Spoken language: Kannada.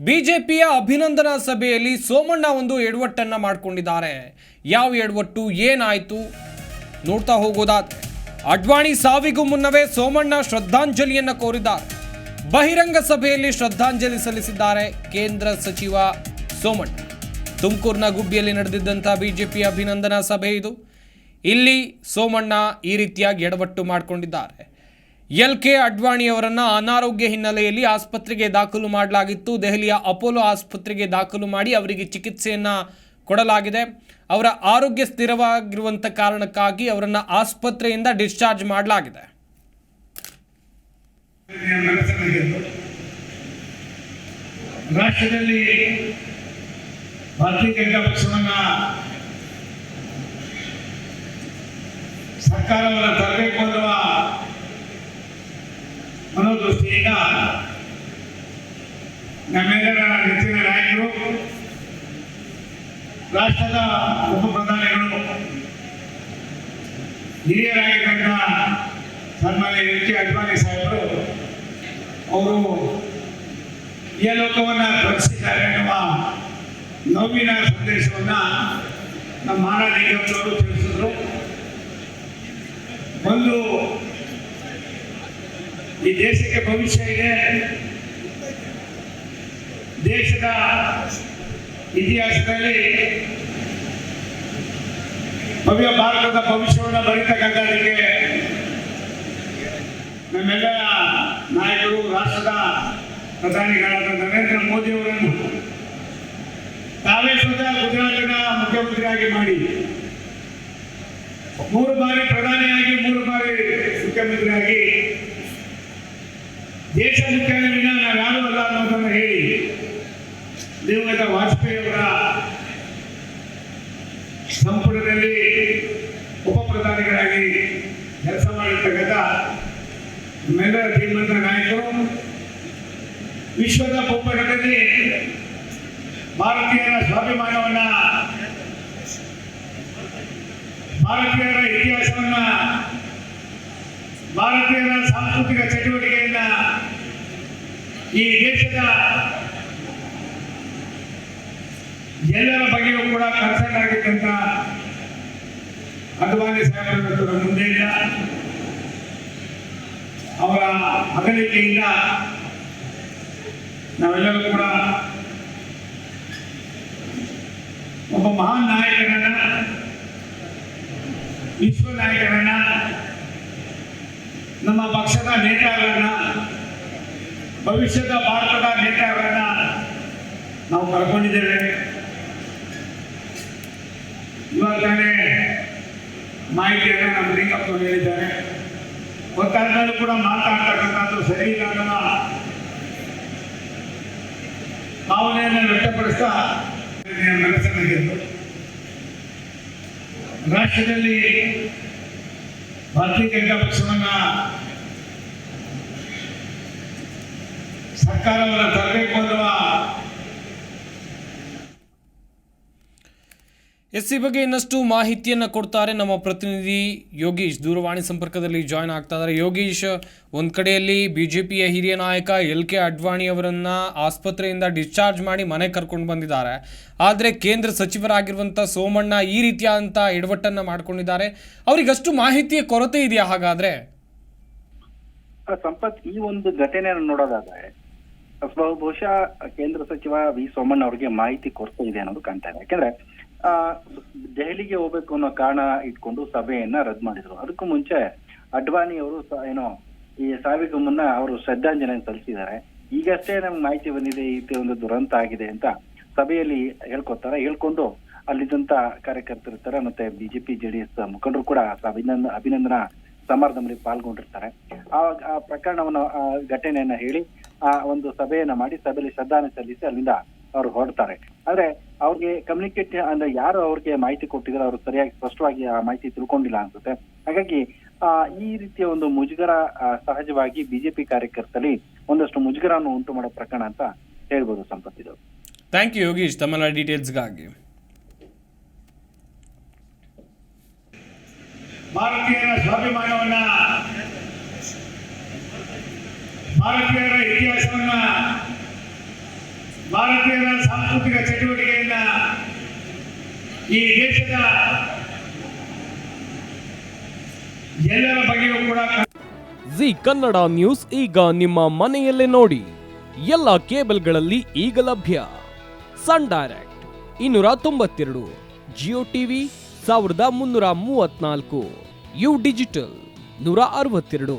ಬಿಜೆಪಿಯ ಅಭಿನಂದನಾ ಸಭೆಯಲ್ಲಿ ಸೋಮಣ್ಣ ಒಂದು ಎಡವಟ್ಟನ್ನ ಮಾಡಿಕೊಂಡಿದ್ದಾರೆ. ಯಾವ ಎಡವಟ್ಟು, ಏನಾಯ್ತು? ನೋಡ್ತಾ ಹೋಗೋದಾದ್ರೆ ಅಡ್ವಾಣಿ ಸಾವಿಗೂ ಮುನ್ನವೇ ಸೋಮಣ್ಣ ಶ್ರದ್ಧಾಂಜಲಿಯನ್ನ ಕೋರಿದ್ದಾರೆ. ಬಹಿರಂಗ ಸಭೆಯಲ್ಲಿ ಶ್ರದ್ಧಾಂಜಲಿ ಸಲ್ಲಿಸಿದ್ದಾರೆ ಕೇಂದ್ರ ಸಚಿವ ಸೋಮಣ್ಣ. ತುಮಕೂರಿನ ಗುಬ್ಬಿಯಲ್ಲಿ ನಡೆದಿದ್ದಂಥ ಬಿಜೆಪಿ ಅಭಿನಂದನಾ ಸಭೆ ಇದು. ಇಲ್ಲಿ ಸೋಮಣ್ಣ ಈ ರೀತಿಯಾಗಿ ಎಡವಟ್ಟು ಮಾಡಿಕೊಂಡಿದ್ದಾರೆ. ಎಲ್ ಕೆ ಅಡ್ವಾಣಿ ಅವರನ್ನ ಅನಾರೋಗ್ಯ ಹಿನ್ನೆಲೆಯಲ್ಲಿ ಆಸ್ಪತ್ರೆಗೆ ದಾಖಲು ಮಾಡಲಾಗಿತ್ತು. ದೆಹಲಿಯ ಅಪೋಲೋ ಆಸ್ಪತ್ರೆಗೆ ದಾಖಲು ಮಾಡಿ ಅವರಿಗೆ ಚಿಕಿತ್ಸೆಯನ್ನು ಕೊಡಲಾಗಿದೆ. ಅವರ ಆರೋಗ್ಯ ಸ್ಥಿರವಾಗಿರುವಂಥ ಕಾರಣಕ್ಕಾಗಿ ಅವರನ್ನು ಆಸ್ಪತ್ರೆಯಿಂದ ಡಿಸ್ಚಾರ್ಜ್ ಮಾಡಲಾಗಿದೆ. ರಾಷ್ಟ್ರದಲ್ಲಿ ಭಾರತೀಯ ಜನತಾ ಪಕ್ಷವನ್ನ ಸರ್ಕಾರವನ್ನು ತರಬೇಕು ಅನ್ನುವ ಮನೋದೃಷ್ಟಿಯಿಂದ ನಮ್ಮೆಲ್ಲರ ನೆಚ್ಚಿನ ನಾಯಕರು, ರಾಷ್ಟ್ರದ ಉಪ ಪ್ರಧಾನಿಗಳು ಹಿರಿಯರಾಗಿದ್ದಂಥ ಸನ್ಮಾನ್ಯ ಕೆ ಅಡ್ವಾಣಿ ಸಾಹೇಬರು, ಅವರು ಈ ಲೋಕವನ್ನು ರಕ್ಷಿಸಿದ್ದಾರೆ ಎನ್ನುವ ನೋವಿನ ಸಂದೇಶವನ್ನ ನಮ್ಮ ಮಹಾರಾಜ ನಿಗಮದವರು ತಿಳಿಸಿದ್ರು. ಒಂದು ಈ ದೇಶಕ್ಕೆ ಭವಿಷ್ಯ ಇದೆ. ದೇಶದ ಇತಿಹಾಸದಲ್ಲಿ ಭವ್ಯ ಭಾರತದ ಭವಿಷ್ಯವನ್ನು ಬರೀತಕ್ಕಂಥದಕ್ಕೆ ನಮ್ಮೆಲ್ಲ ನಾಯಕರು, ರಾಷ್ಟ್ರದ ಪ್ರಧಾನಿಗಳಾದ ನರೇಂದ್ರ ಮೋದಿ ಅವರನ್ನು ತಾವೇ ಸ್ವತಃ ಗುಜರಾತಿನ ಮುಖ್ಯಮಂತ್ರಿಯಾಗಿ ಮಾಡಿ, ಮೂರು ಬಾರಿ ಪ್ರಧಾನಿಯಾಗಿ, ಮೂರು ಬಾರಿ ಮುಖ್ಯಮಂತ್ರಿಯಾಗಿ ದೇಶ ಮುಖ್ಯನ ನಾವ್ಯಾರು ಅಲ್ಲ ಅನ್ನೋದನ್ನು ಹೇಳಿ. ದಿವಂಗತ ವಾಜಪೇಯಿ ಅವರ ಸಂಪುಟದಲ್ಲಿ ಉಪ ಪ್ರಧಾನಿಗಳಾಗಿ ಕೆಲಸ ಮಾಡಿರ್ತಕ್ಕಂಥ ನಮ್ಮೆಲ್ಲರ ನಾಯಕರು ವಿಶ್ವದ ಭೂಪಟದಲ್ಲಿ ಭಾರತೀಯರ ಸ್ವಾಭಿಮಾನವನ್ನ, ಭಾರತೀಯರ ಇತಿಹಾಸವನ್ನ, ಭಾರತೀಯರ ಸಾಂಸ್ಕೃತಿಕ ಚಟುವಟಿಕೆಯನ್ನ ಈ ದೇಶದ ಎಲ್ಲರ ಬಗ್ಗೆಯೂ ಕೂಡ ಕನ್ಸರ್ನ್ ಆಗಿದ್ದಂತ ಅಡ್ವಾಣಿ ಸಾಹೇಬರ ಮುಂದೆ ಇಲ್ಲ. ಅವರ ಅಗಲಿಕೆಯಿಂದ ನಾವೆಲ್ಲರೂ ಕೂಡ ಒಬ್ಬ ಮಹಾನ್ ನಾಯಕರನ್ನ ವಿಶ್ವ ನಾಯಕರನ್ನ ನಮ್ಮ ಪಕ್ಷದ ನೇತಾರರನ್ನ ಭವಿಷ್ಯದ ಭಾರತದ ನೇತಾರರನ್ನ ನಾವು ಕರ್ಕೊಂಡಿದ್ದೇವೆ. ಇವಾಗ ತಾನೇ ಮಾಹಿತಿಯನ್ನು ನಮ್ಮ ಲಿಂಗಪ್ಪರು ಹೇಳಿದ್ದಾರೆ. ಗೊತ್ತಾದ್ಮೇಲೆ ಕೂಡ ಮಾತಾಡ್ತಕ್ಕಂಥದ್ದು ಸರಿ ಇಲ್ಲ ಅನ್ನೋ ಭಾವನೆಯನ್ನು ವ್ಯಕ್ತಪಡಿಸ್ತಾ ನಡೆಸಬೇಕೆಂದು ರಾಷ್ಟ್ರದಲ್ಲಿ ಭಾರತೀಯ ಜನತಾ ಪಕ್ಷವನ್ನ ಸರ್ಕಾರವನ್ನು ತರಬೇಕು ಎಸ್ ಈ ಬಗ್ಗೆ ಇನ್ನಷ್ಟು ಮಾಹಿತಿಯನ್ನು ಕೊಡ್ತಾರೆ ನಮ್ಮ ಪ್ರತಿನಿಧಿ ಯೋಗೀಶ್. ದೂರವಾಣಿ ಸಂಪರ್ಕದಲ್ಲಿ ಜಾಯ್ನ್ ಆಗ್ತಾ ಇದ್ದಾರೆ. ಯೋಗೀಶ್ ಒಂದು ಕಡೆಯಲ್ಲಿ ಬಿ ಜೆ ಪಿಯ ಹಿರಿಯ ನಾಯಕ ಎಲ್ ಕೆ ಅಡ್ವಾಣಿ ಅವರನ್ನು ಆಸ್ಪತ್ರೆಯಿಂದ ಡಿಸ್ಚಾರ್ಜ್ ಮಾಡಿ ಮನೆ ಕರ್ಕೊಂಡು ಬಂದಿದ್ದಾರೆ. ಆದರೆ ಕೇಂದ್ರ ಸಚಿವರಾಗಿರುವಂಥ ಸೋಮಣ್ಣ ಈ ರೀತಿಯಾದಂಥ ಎಡವಟ್ಟನ್ನು ಮಾಡ್ಕೊಂಡಿದ್ದಾರೆ. ಅವರಿಗಷ್ಟು ಮಾಹಿತಿಯ ಕೊರತೆ ಇದೆಯಾ ಹಾಗಾದರೆ? ಆ, ಸಂಪತ್ ಈ ಒಂದು ಘಟನೆಯನ್ನು ನೋಡೋದಾದ್ರೆ ಬಹುಶಃ ಕೇಂದ್ರ ಸಚಿವ ವಿ ಸೋಮಣ್ಣ ಅವರಿಗೆ ಮಾಹಿತಿ ಕೊರತೆ ಇದೆ ಅನ್ನೋದು ಕಾಣ್ತಾ ಇದೆ. ಯಾಕಂದ್ರೆ, ಆ, ದೆಹಲಿಗೆ ಹೋಗ್ಬೇಕು ಅನ್ನೋ ಕಾರಣ ಇಟ್ಕೊಂಡು ಸಭೆಯನ್ನ ರದ್ದು ಮಾಡಿದ್ರು. ಅದಕ್ಕೂ ಮುಂಚೆ ಅಡ್ವಾಣಿ ಅವರು ಏನೋ ಈ ಸಾವಿಗೂ ಮುನ್ನ ಅವರು ಶ್ರದ್ಧಾಂಜಲಿ ಸಲ್ಲಿಸಿದ್ದಾರೆ. ಈಗಷ್ಟೇ ನಮ್ಗೆ ಮಾಹಿತಿ ಬಂದಿದೆ, ಈ ರೀತಿ ಒಂದು ದುರಂತ ಆಗಿದೆ ಅಂತ ಸಭೆಯಲ್ಲಿ ಹೇಳ್ಕೊತಾರೆ ಹೇಳ್ಕೊಂಡು ಅಲ್ಲಿದ್ದಂತ ಕಾರ್ಯಕರ್ತರು ಇರ್ತಾರೆ ಮತ್ತೆ ಬಿಜೆಪಿ, ಜೆಡಿಎಸ್ ಮುಖಂಡರು ಕೂಡ ಅಭಿನಂದನ ಅಭಿನಂದನಾ ಸಮಾರಂಭದಲ್ಲಿ ಪಾಲ್ಗೊಂಡಿರ್ತಾರೆ. ಆ ಪ್ರಕರಣವನ್ನು ಘಟನೆಯನ್ನ ಹೇಳಿ ಆ ಒಂದು ಸಭೆಯನ್ನ ಮಾಡಿ ಸಭೆಯಲ್ಲಿ ಶ್ರದ್ಧಾನ ಸಲ್ಲಿಸಿ ಅಲ್ಲಿಂದ ಅವ್ರು ಹೊರಡ್ತಾರೆ. ಆದ್ರೆ ಅವ್ರಿಗೆ ಕಮ್ಯುನಿಕೇಟ್ ಅಂದ್ರೆ ಯಾರು ಅವ್ರಿಗೆ ಮಾಹಿತಿ ಕೊಟ್ಟಿದ್ರು ಅವ್ರು ಸರಿಯಾಗಿ ಸ್ಪಷ್ಟವಾಗಿ ಆ ಮಾಹಿತಿ ತಿಳ್ಕೊಂಡಿಲ್ಲ ಅನ್ಸುತ್ತೆ. ಹಾಗಾಗಿ ಆ ಈ ರೀತಿಯ ಒಂದು ಮುಜುಗರ ಸಹಜವಾಗಿ ಬಿಜೆಪಿ ಕಾರ್ಯಕರ್ತರಲ್ಲಿ ಒಂದಷ್ಟು ಮುಜುಗರವನ್ನು ಉಂಟು ಮಾಡೋ ಪ್ರಕರಣ ಅಂತ ಹೇಳ್ಬೋದು ಸಂಪತ್ತಿದು ಥ್ಯಾಂಕ್ ಯು ಯೋಗೀಶ್ ತಮ್ಮೆಲ್ಲ ಡೀಟೇಲ್ಸ್ಗಾಗಿ ಭಾರತೀಯರ ಸ್ವಾಭಿಮಾನವನ್ನ ಭಾರತೀಯರ ಇತಿಹಾಸವನ್ನ, ಭಾರತೀಯರ ಸಾಂಸ್ಕೃತಿಕ ಚಟುವಟಿಕೆಯನ್ನ ಈ ದೇಶದ ಎಲ್ಲರ ಬಗ್ಗೆಯೂ ಕೂಡ ಜಿ ಕನ್ನಡ ನ್ಯೂಸ್ ಈಗ ನಿಮ್ಮ ಮನೆಯಲ್ಲೇ ನೋಡಿ. ಎಲ್ಲ ಕೇಬಲ್ಗಳಲ್ಲಿ ಈಗ ಲಭ್ಯ. ಸನ್ ಡೈರೆಕ್ಟ್ ಇನ್ನೂರ ತೊಂಬತ್ತೆರಡು, ಜಿಯೋ ಟಿವಿ ಸಾವಿರದ ಮುನ್ನೂರ ಮೂವತ್ನಾಲ್ಕು ಯು ಡಿಜಿಟಲ್ ನೂರ ಅರವತ್ತೆರಡು.